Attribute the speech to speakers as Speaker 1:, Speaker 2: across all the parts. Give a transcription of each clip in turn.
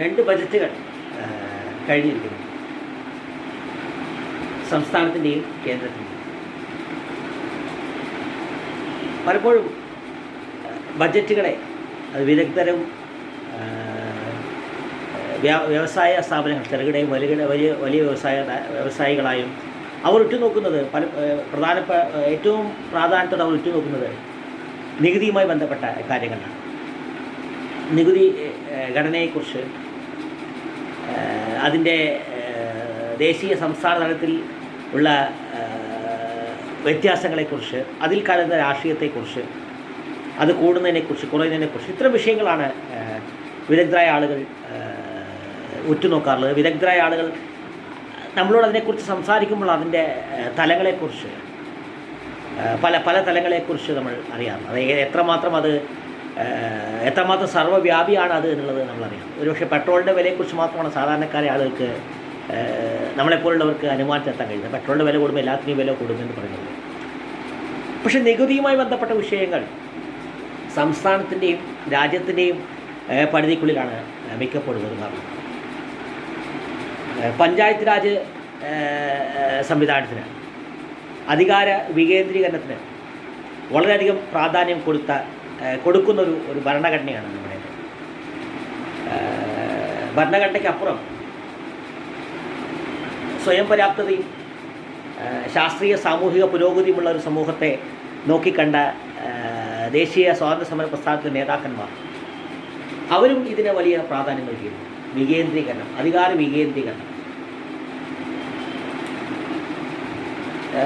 Speaker 1: രണ്ട് ബജറ്റുകൾ കഴിഞ്ഞിരിക്കുന്നു. സംസ്ഥാനത്തിന്റെയും കേന്ദ്രത്തിന്റെയും. പലപ്പോഴും ബജറ്റുകളെ വിദഗ്ധരും വ്യവസായ സ്ഥാപനങ്ങൾ ചെറുകിടയും വലിയ വലിയ വലിയ വ്യവസായ വ്യവസായികളായും അവർ ഉറ്റുനോക്കുന്നത് പല പ്രധാനപ്പെട്ട ഏറ്റവും പ്രാധാന്യത്തോടെ അവർ ഉറ്റുനോക്കുന്നത് നികുതിയുമായി ബന്ധപ്പെട്ട കാര്യങ്ങളാണ്. നികുതി ഘടനയെക്കുറിച്ച് അതിന്റെ ദേശീയ സംസ്ഥാന തലത്തിൽ ഉള്ള വ്യത്യാസങ്ങളെക്കുറിച്ച് അതിൽ കലർന്ന രാഷ്ട്രീയത്തെക്കുറിച്ച് അത് കൂടുന്നതിനെക്കുറിച്ച് കുറയുന്നതിനെക്കുറിച്ച് ഇത്തരം വിഷയങ്ങളാണ് വിദഗ്ധരായ ആളുകൾ ഉറ്റുനോക്കാറുള്ളത്. വിദഗ്ധരായ ആളുകൾ നമ്മളോട് അതിനെക്കുറിച്ച് സംസാരിക്കുമ്പോൾ അതിന്റെ തലങ്ങളെക്കുറിച്ച് പല പല തലങ്ങളെക്കുറിച്ച് നമ്മൾ അറിയാറുണ്ട്. അത് എത്രമാത്രം അത് എത്രമാത്രം സർവവ്യാപിയാണ് അത് എന്നുള്ളത് നമ്മളറിയാം ഒരുപക്ഷെ പെട്രോളിന്റെ വിലയെക്കുറിച്ച് മാത്രമാണ് സാധാരണക്കാരെ ആളുകൾക്ക് നമ്മളെപ്പോലുള്ളവർക്ക് അനുമാനത്തിലെത്താൻ കഴിയുന്നത്. പെട്രോളിന്റെ വില കൂടുമ്പോൾ എല്ലാത്തിനും വില കൂടുമെന്ന് പറയുന്നത്. പക്ഷേ നികുതിയുമായി ബന്ധപ്പെട്ട വിഷയങ്ങൾ സംസ്ഥാനത്തിന്റെയും രാജ്യത്തിന്റെയും പരിധിക്കുള്ളിലാണ് ഒതുങ്ങാറുള്ളത് ഏഹ് പഞ്ചായത്ത് രാജ് സംവിധാനത്തിന് അധികാര വികേന്ദ്രീകരണത്തിന് വളരെയധികം പ്രാധാന്യം കൊടുത്ത കൊടുക്കുന്ന ഒരു ഭരണഘടനയാണ് നമ്മുടെ ഭരണഘടനയ്ക്കപ്പുറം സ്വയം പര്യാപ്തതയും ശാസ്ത്രീയ സാമൂഹിക പുരോഗതിയുമുള്ള ഒരു സമൂഹത്തെ നോക്കിക്കണ്ട ദേശീയ സ്വാതന്ത്ര്യ സമര പ്രസ്ഥാനത്തിലെ നേതാക്കന്മാർ. അവരും ഇതിന് വലിയ പ്രാധാന്യം നൽകിയിരുന്നു. വികേന്ദ്രീകരണം അധികാര വികേന്ദ്രീകരണം.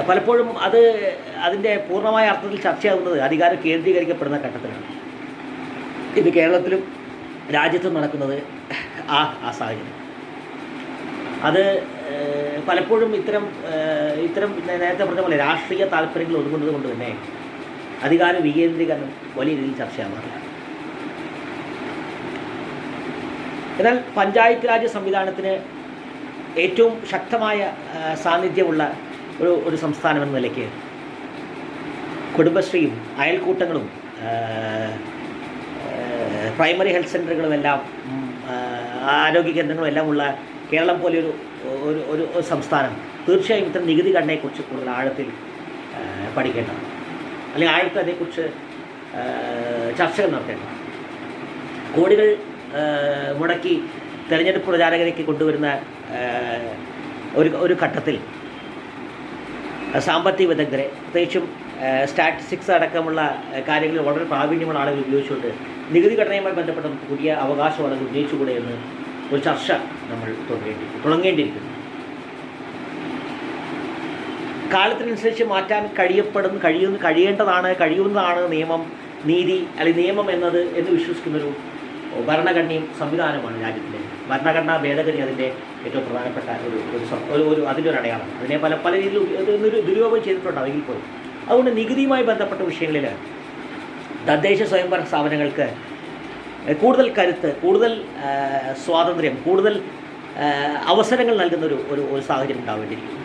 Speaker 1: പലപ്പോഴും അത് അതിന്റെ പൂർണമായ അർത്ഥത്തിൽ ചർച്ചയാകുന്നത് അധികാരം കേന്ദ്രീകരിക്കപ്പെടുന്ന ഘട്ടത്തിലാണ്. ഇത് കേരളത്തിലും രാജ്യത്തും നടക്കുന്നത് ആ ആ സാഹചര്യം. അത് പലപ്പോഴും ഇത്തരം ഇത്തരം നേരത്തെ പറഞ്ഞ പോലെ രാഷ്ട്രീയ താല്പര്യങ്ങൾ ഒതുങ്ങുന്നത് കൊണ്ട് തന്നെ അധികാര വികേന്ദ്രീകരണം വലിയ രീതിയിൽ ചർച്ചയാവാറില്ല. എന്നാൽ പഞ്ചായത്ത് രാജ് സംവിധാനത്തിന് ഏറ്റവും ശക്തമായ സാന്നിധ്യമുള്ള ഒരു ഒരു സംസ്ഥാനം എന്ന നിലയ്ക്ക് കുടുംബശ്രീയും അയൽക്കൂട്ടങ്ങളും പ്രൈമറി ഹെൽത്ത് സെന്ററുകളും എല്ലാം ആരോഗ്യ കേന്ദ്രങ്ങളും എല്ലാം ഉള്ള കേരളം പോലെയൊരു ഒരു ഒരു സംസ്ഥാനം തീർച്ചയായും ഇത്തരം നികുതി ഘടനയെക്കുറിച്ച് കൂടുതൽ ആഴത്തിൽ പഠിക്കേണ്ട അല്ലെങ്കിൽ ആഴത്തിൽ അതേക്കുറിച്ച് ചർച്ചകൾ നടത്തേണ്ടതാണ്. കോടികൾ മുടക്കി തെരഞ്ഞെടുപ്പ് പ്രചാരകരേക്ക് കൊണ്ടുവരുന്ന ഒരു ഒരു ഘട്ടത്തിൽ സാമ്പത്തിക വിദഗ്ധരെ പ്രത്യേകിച്ചും സ്റ്റാറ്റിസ്റ്റിക്സ് അടക്കമുള്ള കാര്യങ്ങളിൽ വളരെ പ്രാവീണ്യമുള്ള ആളുകൾ ഉപയോഗിച്ചുകൊണ്ട് നികുതി ഘടനയുമായി ബന്ധപ്പെട്ട പുതിയ അവകാശവാദങ്ങൾ ഉന്നയിച്ചുകൂടെ എന്ന് ഒരു ചർച്ച നമ്മൾ തുടങ്ങേണ്ടി തുടങ്ങേണ്ടിയിരിക്കുന്നു. കാലത്തിനനുസരിച്ച് മാറ്റാൻ കഴിയപ്പെടുന്ന കഴിയുന്ന കഴിയേണ്ടതാണ് കഴിയുന്നതാണ് നിയമം നീതി അല്ലെങ്കിൽ നിയമം എന്നത് എന്ന് വിശ്വസിക്കുന്നൊരു ഭരണഘടനയും സംവിധാനമാണ് രാജ്യത്തിലെ. ഭരണഘടനാ ഭേദഗതി അതിന്റെ ഏറ്റവും പ്രധാനപ്പെട്ട ഒരു ഒരു ഒരു ഒരു അതിന്റെ ഒരു അടയാളമാണ് അതിനെ പല പല രീതിയിൽ ദുരുപയോഗം ചെയ്തിട്ടുണ്ട് അതെങ്കിൽ പോലും. അതുകൊണ്ട് നികുതിയുമായി ബന്ധപ്പെട്ട വിഷയങ്ങളിൽ തദ്ദേശ സ്വയംഭരണ സ്ഥാപനങ്ങൾക്ക് കൂടുതൽ കരുത്ത് കൂടുതൽ സ്വാതന്ത്ര്യം കൂടുതൽ അവസരങ്ങൾ നൽകുന്ന ഒരു ഒരു ഒരു സാഹചര്യം ഉണ്ടാവേണ്ടിയിരിക്കുന്നു.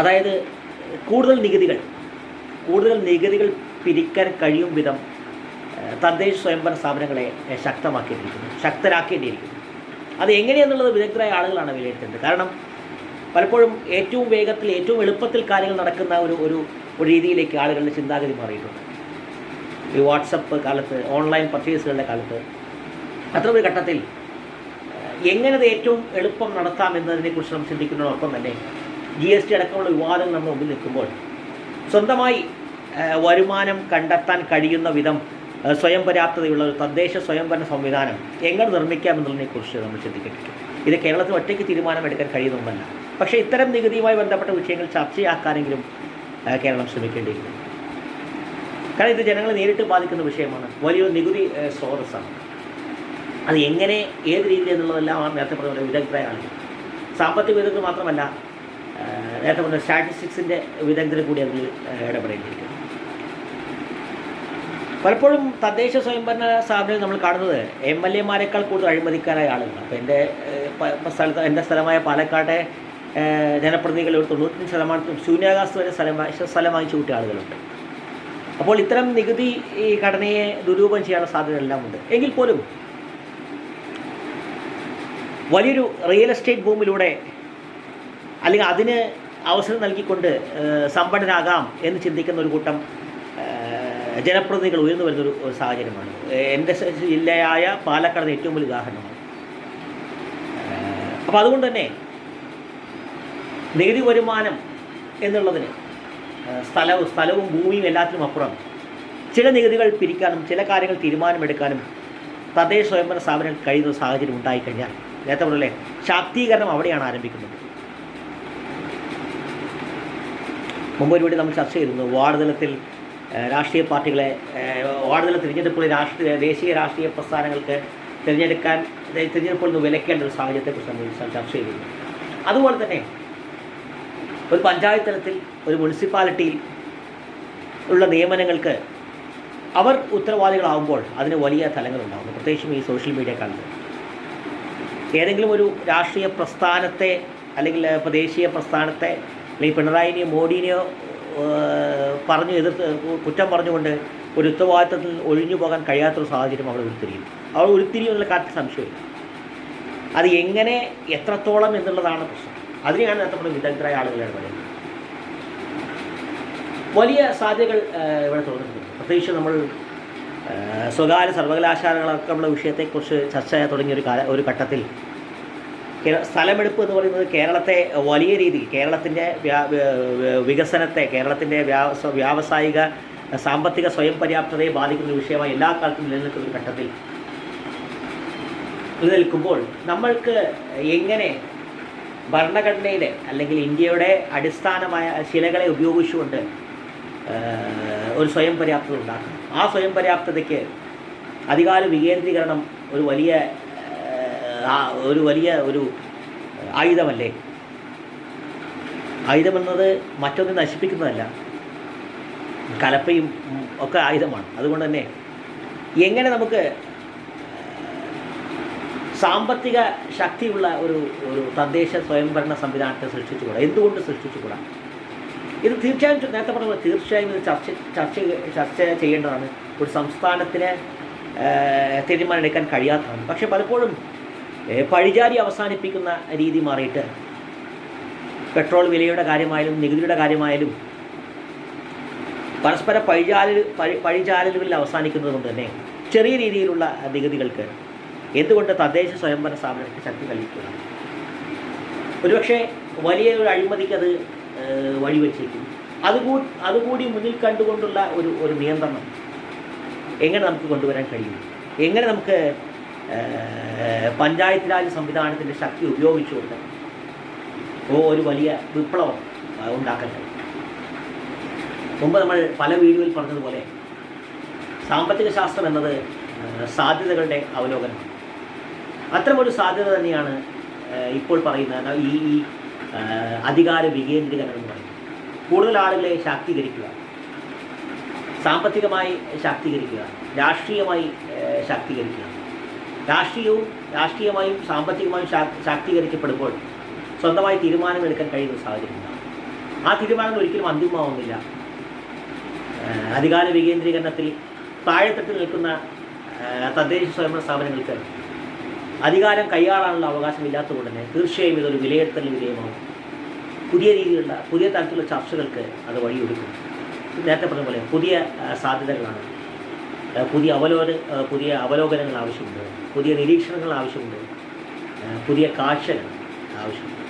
Speaker 1: അതായത് കൂടുതൽ നികുതികൾ കൂടുതൽ നികുതികൾ പിരിക്കാൻ കഴിയും വിധം തദ്ദേശ സ്വയംഭരണ സ്ഥാപനങ്ങളെ ഏഹ്, ശക്തമാക്കേണ്ടിയിരിക്കുന്നു ശക്തരാക്കേണ്ടിയിരിക്കുന്നു അത് എങ്ങനെയെന്നുള്ളത് വിദഗ്ധരായ ആളുകളാണ് വിലയിരുത്തേണ്ടത്. കാരണം പലപ്പോഴും ഏറ്റവും വേഗത്തിൽ ഏറ്റവും എളുപ്പത്തിൽ കാര്യങ്ങൾ നടക്കുന്ന ഒരു ഒരു ഒരു രീതിയിലേക്ക് ആളുകളുടെ ചിന്താഗതി മാറിയിട്ടുണ്ട്. ഈ വാട്സപ്പ് കാലത്ത് ഓൺലൈൻ പർച്ചേസുകളുടെ കാലത്ത് അത്തരമൊരു ഘട്ടത്തിൽ എങ്ങനത് ഏറ്റവും എളുപ്പം നടത്താം എന്നതിനെക്കുറിച്ച് നാം ചിന്തിക്കുന്നതോടൊപ്പം തന്നെ ജി എസ് ടി അടക്കമുള്ള വിവാദങ്ങൾ നമ്മുടെ മുമ്പിൽ നിൽക്കുമ്പോൾ സ്വന്തമായി വരുമാനം കണ്ടെത്താൻ കഴിയുന്ന വിധം സ്വയം പര്യാപ്തതയുള്ള ഒരു തദ്ദേശ സ്വയംഭരണ സംവിധാനം എങ്ങനെ നിർമ്മിക്കാം എന്നുള്ളതിനെക്കുറിച്ച് നമ്മൾ ചിന്തിക്കപ്പെട്ടു ഇത് കേരളത്തിൽ ഒറ്റയ്ക്ക് തീരുമാനമെടുക്കാൻ കഴിയുന്ന ഒന്നല്ല പക്ഷേ ഇത്തരം നികുതിയുമായി ബന്ധപ്പെട്ട വിഷയങ്ങൾ ചർച്ചയാക്കാനെങ്കിലും കേരളം ശ്രമിക്കേണ്ടിയിരുന്നു കാരണം ഇത് ജനങ്ങളെ നേരിട്ട് ബാധിക്കുന്ന വിഷയമാണ്. വലിയൊരു നികുതി സ്രോതസ്സാണ്. അത് എങ്ങനെ ഏത് രീതിയിൽ എന്നുള്ളതെല്ലാം നേരത്തെ പറഞ്ഞ വിദഗ്ധരാണ് സാമ്പത്തിക വിദഗ്ധർ മാത്രമല്ല നേരത്തെ പറഞ്ഞ സ്റ്റാറ്റിസ്റ്റിക്സിന്റെ വിദഗ്ധർ കൂടി അതിൽ ഇടപെടേണ്ടിയിരിക്കുന്നു. പലപ്പോഴും തദ്ദേശ സ്വയംഭരണ സ്ഥാപനങ്ങൾ നമ്മൾ കാണുന്നത് എം എൽ എമാരെക്കാൾ കൂടുതൽ അഴിമതിക്കാരായ ആളുകൾ അപ്പോൾ എന്റെ സ്ഥലത്ത് എന്റെ സ്ഥലമായ പാലക്കാട്ടെ ജനപ്രതിനിധികളിൽ ഒരു തൊണ്ണൂറ്റഞ്ച് ശതമാനത്തിനും ശൂന്യാകാശത്ത് വരെ സ്ഥലം സ്ഥലം വാങ്ങിച്ചു കൂട്ടിയ ആളുകളുണ്ട്. അപ്പോൾ ഇത്തരം നികുതി ഈ ഘടനയെ ദുരൂപം ചെയ്യാനുള്ള സാധ്യതകളെല്ലാം ഉണ്ട് എങ്കിൽ പോലും വലിയൊരു റിയൽ എസ്റ്റേറ്റ് ഭൂമിലൂടെ അല്ലെങ്കിൽ അതിന് അവസരം നൽകിക്കൊണ്ട് സമ്പന്നനാകാം എന്ന് ചിന്തിക്കുന്ന ഒരു കൂട്ടം ജനപ്രതിനിധികൾ ഉയർന്നു വരുന്ന ഒരു സാഹചര്യമാണ്. എന്റെ ജില്ലയായ പാലക്കാട് ഏറ്റവും വലിയ ഉദാഹരണമാണ് അപ്പോൾ അതുകൊണ്ട് തന്നെ നികുതി വരുമാനം എന്നുള്ളതിന് സ്ഥലവും സ്ഥലവും ഭൂമിയും എല്ലാത്തിനും അപ്പുറം ചില നികുതികൾ പിരിക്കാനും ചില കാര്യങ്ങൾ തീരുമാനമെടുക്കാനും തദ്ദേശ സ്വയംഭരണ സ്ഥാപനങ്ങൾ കഴിയുന്ന സാഹചര്യം ഉണ്ടായിക്കഴിഞ്ഞാൽ നേരത്തെ പറഞ്ഞല്ലേ ശാക്തീകരണം അവിടെയാണ് ആരംഭിക്കുന്നത്. മുമ്പ് ഒരുപടി നമ്മൾ ചർച്ച ചെയ്തിരുന്നു വാർഡ് തലത്തിൽ രാഷ്ട്രീയ പാർട്ടികളെ ഏഹ്, വാർഡ് തല തിരഞ്ഞെടുപ്പിൽ രാഷ്ട്രീയ ദേശീയ രാഷ്ട്രീയ പ്രസ്ഥാനങ്ങൾക്ക് തിരഞ്ഞെടുക്കാൻ തിരഞ്ഞെടുപ്പിൽ നിന്ന് വിലക്കേണ്ട ഒരു സാഹചര്യത്തെക്കുറിച്ച് നമ്മൾ ചർച്ച ചെയ്തിരുന്നു. അതുപോലെ തന്നെ ഒരു പഞ്ചായത്ത് തലത്തിൽ ഒരു മുനിസിപ്പാലിറ്റിയിൽ ഉള്ള നിയമനങ്ങൾക്ക് അവർ ഉത്തരവാദികളാവുമ്പോൾ അതിന് വലിയ തലങ്ങളുണ്ടാകുന്നു. പ്രത്യേകിച്ചും ഈ സോഷ്യൽ മീഡിയ കാലത്ത്. ഏതെങ്കിലും ഒരു രാഷ്ട്രീയ പ്രസ്ഥാനത്തെ അല്ലെങ്കിൽ ഇപ്പോൾ ദേശീയ പ്രസ്ഥാനത്തെ അല്ലെങ്കിൽ പിണറായിനെയോ മോഡിനെയോ പറഞ്ഞു എതിർത്ത് കുറ്റം പറഞ്ഞുകൊണ്ട് ഒരു ഉത്തരവാദിത്തത്തിൽ ഒഴിഞ്ഞു പോകാൻ കഴിയാത്തൊരു സാഹചര്യം അവിടെ ഉരുത്തിരിയും. അവിടെ ഉരുത്തിരിയും എന്നുള്ള കാര്യത്തിൽ സംശയമില്ല. അത് എങ്ങനെ എത്രത്തോളം എന്നുള്ളതാണ് പ്രശ്നം. അതിനെയാണ് നമ്മൾ വിദഗ്ധരായ ആളുകളാണ് പറയുന്നത്. വലിയ സാധ്യതകൾ ഇവിടെ തുറന്നിട്ടുണ്ട് പ്രത്യേകിച്ച് നമ്മൾ സ്വകാര്യ സർവകലാശാലകളൊക്കെ ഉള്ള വിഷയത്തെക്കുറിച്ച് ചർച്ച തുടങ്ങിയ ഒരു കാല ഒരു ഘട്ടത്തിൽ സ്ഥലമെടുപ്പ് എന്ന് പറയുന്നത് കേരളത്തെ വലിയ രീതിയിൽ കേരളത്തിന്റെ വികസനത്തെ കേരളത്തിന്റെ വ്യാവസ വ്യാവസായിക സാമ്പത്തിക സ്വയം പര്യാപ്തതയെ ബാധിക്കുന്ന വിഷയമായി എല്ലാ കാലത്തും നിലനിൽക്കുന്ന ഘട്ടത്തിൽ നിലനിൽക്കുമ്പോൾ നമ്മൾക്ക് എങ്ങനെ ഭരണഘടനയിലെ അല്ലെങ്കിൽ ഇന്ത്യയുടെ അടിസ്ഥാനമായ ശിലകളെ ഉപയോഗിച്ചുകൊണ്ട് ഒരു സ്വയം പര്യാപ്തത ഉണ്ടാക്കണം? ആ സ്വയം പര്യാപ്തതയ്ക്ക് അധികാര വികേന്ദ്രീകരണം ഒരു വലിയ ഒരു വലിയ ഒരു ആയുധമല്ലേ? ആയുധമെന്നത് മറ്റൊന്നും നശിപ്പിക്കുന്നതല്ല. കലപ്പയും ഒക്കെ ആയുധമാണ്. അതുകൊണ്ട് തന്നെ എങ്ങനെ നമുക്ക് സാമ്പത്തിക ശക്തിയുള്ള ഒരു ഒരു തദ്ദേശ സ്വയംഭരണ സംവിധാനത്തെ സൃഷ്ടിച്ചുകൂടാ? എന്തുകൊണ്ട് സൃഷ്ടിച്ചുകൂടാ? ഇത് തീർച്ചയായും നേരത്തെ പറഞ്ഞ തീർച്ചയായും ഇത് ചർച്ച ചർച്ച ചർച്ച ചെയ്യേണ്ടതാണ്. ഒരു സംസ്ഥാനത്തിന് തീരുമാനം തീരുമാനമെടുക്കാൻ കഴിയാത്തതാണ്. പക്ഷേ പലപ്പോഴും പഴിചാരി അവസാനിപ്പിക്കുന്ന രീതി മാറിയിട്ട് പെട്രോൾ വിലയുടെ കാര്യമായാലും നികുതിയുടെ കാര്യമായാലും പരസ്പര പഴിചാലൽ പഴി പഴിചാലലുകളിൽ അവസാനിക്കുന്നത് കൊണ്ട് തന്നെ ചെറിയ രീതിയിലുള്ള നികുതികൾക്ക് എന്തുകൊണ്ട് തദ്ദേശ സ്വയംഭരണ സ്ഥാപനങ്ങൾക്ക് ശക്തി കൽപ്പിക്കുക ഒരുപക്ഷെ വലിയ ഒരു അഴിമതിക്ക് അത് വഴിവെച്ചേക്കും അതുകൂടി അതുകൂടി മുന്നിൽ കണ്ടുകൊണ്ടുള്ള ഒരു ഒരു നിയന്ത്രണം എങ്ങനെ നമുക്ക് കൊണ്ടുവരാൻ കഴിയും? എങ്ങനെ നമുക്ക് പഞ്ചായത്ത് രാജ് സംവിധാനത്തിന്റെ ശക്തി ഉപയോഗിച്ചുകൊണ്ട് ഒരു വലിയ വിപ്ലവം ഉണ്ടാക്കട്ടെ. മുമ്പ് നമ്മൾ പല വീഡിയോയിൽ പറഞ്ഞതുപോലെ സാമ്പത്തിക ശാസ്ത്രം എന്നത് സാധ്യതകളുടെ അവലോകനമാണ്. അത്തരമൊരു സാധ്യത തന്നെയാണ് ഇപ്പോൾ പറയുന്ന ഈ ഈ അധികാര വികേന്ദ്രീകരണം എന്ന് പറയുന്നത്. കൂടുതൽ ആളുകളെ ശാക്തീകരിക്കുക. സാമ്പത്തികമായി ശാക്തീകരിക്കുക. രാഷ്ട്രീയമായി ശാക്തീകരിക്കുക. രാഷ്ട്രീയവും രാഷ്ട്രീയമായും സാമ്പത്തികമായും ശാക്തീകരിക്കപ്പെടുമ്പോൾ സ്വന്തമായി തീരുമാനമെടുക്കാൻ കഴിയുന്ന സാഹചര്യം ആ തീരുമാനങ്ങൾ ഒരിക്കലും അന്തിമമാവുന്നില്ല. അധികാര വികേന്ദ്രീകരണത്തിൽ താഴെത്തട്ട് നിൽക്കുന്ന തദ്ദേശ സ്വയംഭരണ സ്ഥാപനങ്ങൾക്ക് അധികാരം കൈയാളാനുള്ള അവകാശമില്ലാത്തതുകൊണ്ട് തന്നെ തീർച്ചയായും ഇതൊരു വിലയിരുത്തൽ വിധേയമാവും. പുതിയ രീതിയിലുള്ള പുതിയ തരത്തിലുള്ള ചർച്ചകൾക്ക് അത് വഴിയൊരുക്കും. നേരത്തെ പറഞ്ഞ പോലെ പുതിയ സാധ്യതകളാണ്. പുതിയ അവലോക പുതിയ അവലോകനങ്ങൾ ആവശ്യമുണ്ട്. പുതിയ നിരീക്ഷണങ്ങൾ ആവശ്യമുണ്ട്. പുതിയ കാഴ്ചകൾ ആവശ്യമുണ്ട്.